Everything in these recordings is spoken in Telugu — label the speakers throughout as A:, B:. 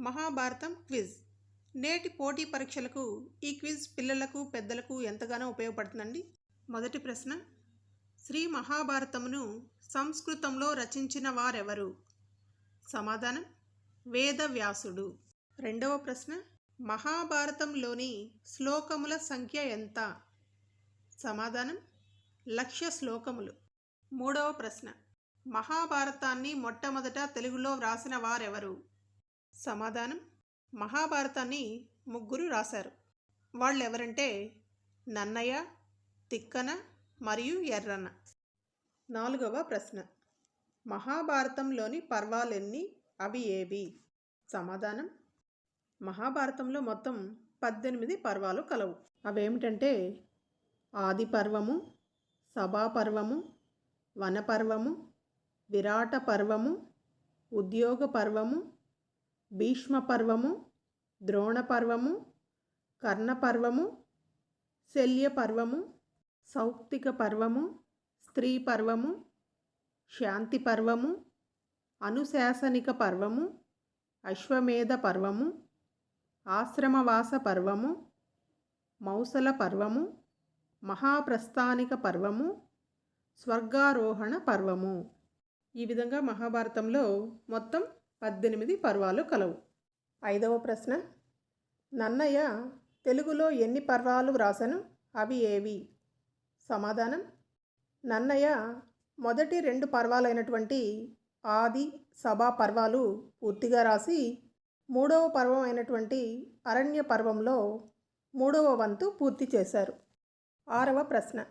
A: మహాభారతం క్విజ్. నేటి పోటీ పరీక్షలకు ఈ క్విజ్ పిల్లలకు పెద్దలకు ఎంతగానో ఉపయోగపడుతుందండి? మొదటి ప్రశ్న. శ్రీ మహాభారతమును సంస్కృతంలో రచించిన వారెవరు? సమాధానం. వేదవ్యాసుడు. రెండవ ప్రశ్న. మహాభారతంలోని శ్లోకముల సంఖ్య ఎంత? సమాధానం. లక్ష శ్లోకములు. మూడవ ప్రశ్న. మహాభారతాన్ని మొట్టమొదట తెలుగులో వ్రాసిన వారెవరు? సమాధానం. మహాభారతాన్ని ముగ్గురు రాశారు. వాళ్ళు ఎవరంటే నన్నయ్య తిక్కన మరియు ఎర్రన్న. నాలుగవ ప్రశ్న. మహాభారతంలోని పర్వాలెన్ని? అవి ఏవి? సమాధానం. మహాభారతంలో మొత్తం పద్దెనిమిది పర్వాలు కలవు. అవేమిటంటే ఆది పర్వము సభాపర్వము వనపర్వము విరాట పర్వము ఉద్యోగ పర్వము భీష్మ పర్వము కర్ణపర్వము శల్యపర్వము కర్ణ సౌప్తిక పర్వము స్త్రీ పర్వము శాంతి పర్వము అనుశాసనిక పర్వము అశ్వమేధ పర్వము ఆశ్రమవాస పర్వము మౌసల పర్వము మహాప్రస్థానిక పర్వము స్వర్గారోహణ పర్వము ఈ విధంగా మహాభారతంలో మొత్తం పద్దెనిమిది పర్వాలు కలవు. ఐదవ ప్రశ్న. నన్నయ్య తెలుగులో ఎన్ని పర్వాలు వ్రాసను? అవి ఏవి? సమాధానం. నన్నయ్య మొదటి రెండు పర్వాలైనటువంటి ఆది సభా పర్వాలు పూర్తిగా రాసి మూడవ పర్వం అయినటువంటి అరణ్య పర్వంలో మూడవ వంతు పూర్తి చేశారు. ఆరవ ప్రశ్న.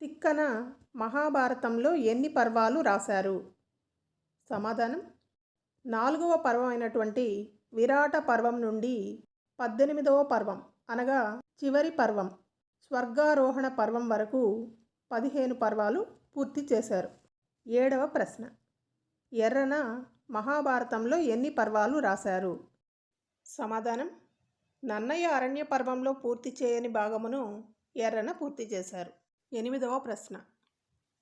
A: తిక్కన మహాభారతంలో ఎన్ని పర్వాలు రాశారు? సమాధానం. నాలుగవ పర్వం అయినటువంటి విరాట పర్వం నుండి పద్దెనిమిదవ పర్వం అనగా చివరి పర్వం స్వర్గారోహణ పర్వం వరకు పదిహేను పర్వాలు పూర్తి చేశారు. ఏడవ ప్రశ్న. ఎర్రన మహాభారతంలో ఎన్ని పర్వాలు రాశారు? సమాధానం. నన్నయ్య అరణ్య పర్వంలో పూర్తి చేయని భాగమును ఎర్రన పూర్తి చేశారు. ఎనిమిదవ ప్రశ్న.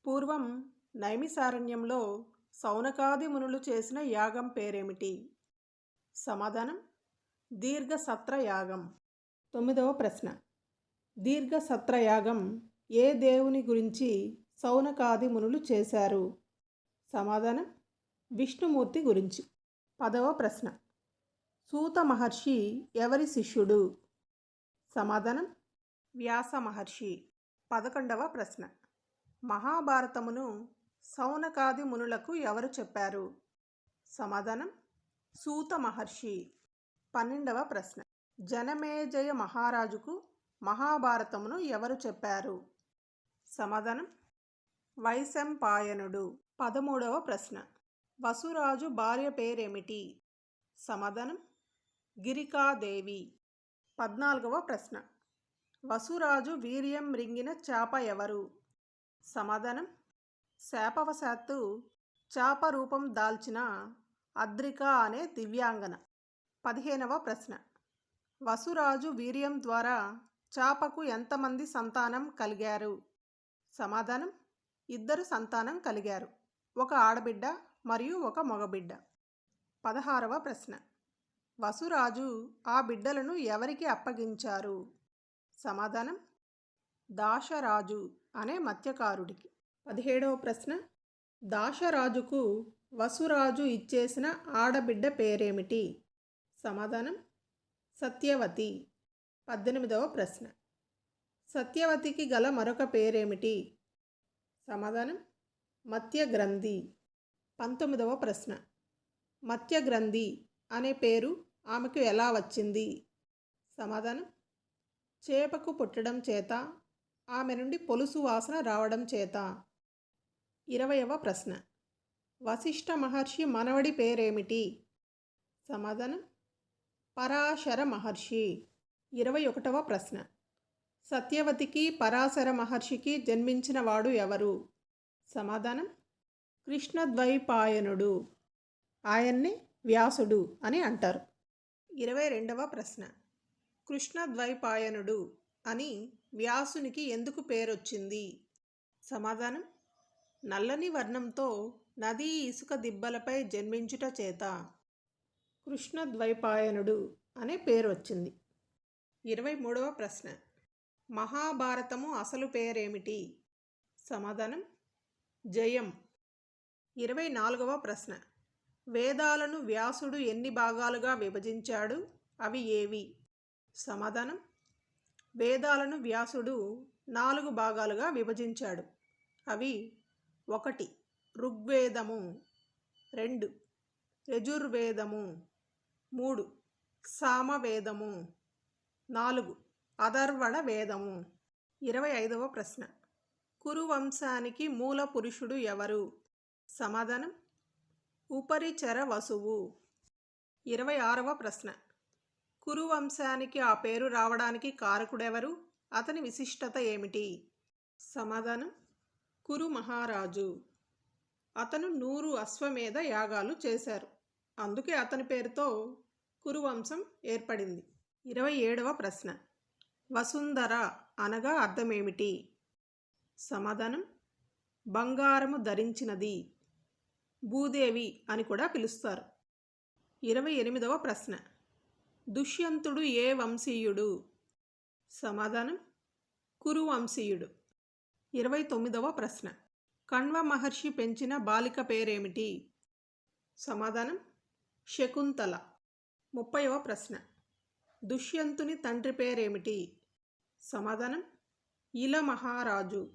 A: పూర్వం నైమిసారణ్యంలో సౌనకాది మునులు చేసిన యాగం పేరేమిటి? సమాధానం దీర్ఘ సత్రయాగం తొమ్మిదవ ప్రశ్న. దీర్ఘ సత్రయాగం ఏ దేవుని గురించి సౌనకాది మునులు చేశారు? సమాధానం విష్ణుమూర్తి గురించి. పదవ ప్రశ్న. సూత మహర్షి ఎవరి శిష్యుడు? సమాధానం వ్యాస మహర్షి. పదకొండవ ప్రశ్న. మహాభారతమును సౌనకాది మునులకు ఎవరు చెప్పారు? సమాధానం సూత మహర్షి. పన్నెండవ ప్రశ్న. జనమేజయ మహారాజుకు మహాభారతమును ఎవరు చెప్పారు? సమాధానం వైశంపాయనుడు. పదమూడవ ప్రశ్న. వసురాజు భార్య పేరేమిటి? సమాధానం గిరికాదేవి. పద్నాలుగవ ప్రశ్న. వసురాజు వీర్యం రింగిన చాప ఎవరు? సమాధానం శాపవశాత్తు చాప రూపం దాల్చిన అద్రిక అనే దివ్యాంగన. పదిహేనవ ప్రశ్న. వసురాజు వీర్యం ద్వారా చాపకు ఎంతమంది సంతానం కలిగారు? సమాధానం? ఇద్దరు సంతానం కలిగారు. ఒక ఆడబిడ్డ మరియు ఒక మగబిడ్డ. పదహారవ ప్రశ్న. వసురాజు ఆ బిడ్డలను ఎవరికి అప్పగించారు? సమాధానం? దాశరాజు అనే మత్స్యకారుడికి. పదిహేడవ ప్రశ్న. దాశరాజుకు వసురాజు ఇచ్చేసిన ఆడబిడ్డ పేరేమిటి? సమాధానం. సత్యవతి. పద్దెనిమిదవ ప్రశ్న. సత్యవతికి గల మరొక పేరేమిటి? సమాధానం. మత్యగ్రంథి పంతొమ్మిదవ ప్రశ్న. మత్యగ్రంథి అనే పేరు ఆమెకు ఎలా వచ్చింది? సమాధానం. చేపకు పుట్టడం చేత ఆమె నుండి పొలుసు వాసన రావడం చేత. ఇరవయవ ప్రశ్న. వశిష్ఠ మహర్షి మనవడి పేరేమిటి? సమాధానం? పరాశర మహర్షి. ఇరవై ఒకటవ ప్రశ్న. సత్యవతికి పరాశర మహర్షికి జన్మించిన వాడు ఎవరు? సమాధానం? కృష్ణద్వైపాయనుడు. ఆయన్ని వ్యాసుడు అని అంటారు. ఇరవై రెండవ ప్రశ్న. కృష్ణద్వైపాయనుడు అని వ్యాసునికి ఎందుకు పేరొచ్చింది? సమాధానం? నల్లని వర్ణంతో నదీ ఇసుక దిబ్బలపై జన్మించుట చేత కృష్ణద్వైపాయనుడు అనే పేరు వచ్చింది. ఇరవై మూడవ ప్రశ్న. మహాభారతము అసలు పేరేమిటి? సమాధానం. జయం. ఇరవై నాలుగవ ప్రశ్న. వేదాలను వ్యాసుడు ఎన్ని భాగాలుగా విభజించాడు? అవి ఏవి? సమాధానం. వేదాలను వ్యాసుడు నాలుగు భాగాలుగా విభజించాడు. అవి ఒకటి. ఋగ్వేదము. రెండు. యజుర్వేదము. మూడు. సామవేదము. నాలుగు. అధర్వణ వేదము ఇరవై ఐదవ ప్రశ్న. కురువంశానికి మూల పురుషుడు ఎవరు? సమాధానం. ఉపరిచర వసువు. ఇరవై ఆరవ ప్రశ్న. కురువంశానికి ఆ పేరు రావడానికి కారకుడెవరు? అతని విశిష్టత ఏమిటి? సమాధానం. కురు మహారాజు అతను నూరు అశ్వమేధ యాగాలు చేశారు. అందుకే అతని పేరుతో కురువంశం ఏర్పడింది. ఇరవై ఏడవ ప్రశ్న. వసుంధర అనగా అర్థమేమిటి? సమాధానం. బంగారము ధరించినది. భూదేవి అని కూడా పిలుస్తారు. ఇరవై ఎనిమిదవ ప్రశ్న. దుష్యంతుడు ఏ వంశీయుడు? సమాధానం. కురువంశీయుడు. ఇరవై తొమ్మిదవ ప్రశ్న. కణ్వ మహర్షి పెంచిన బాలిక పేరేమిటి? సమాధానం శకుంతల. ముప్పైవ ప్రశ్న. దుష్యంతుని తండ్రి పేరేమిటి? సమాధానం ఇల మహారాజు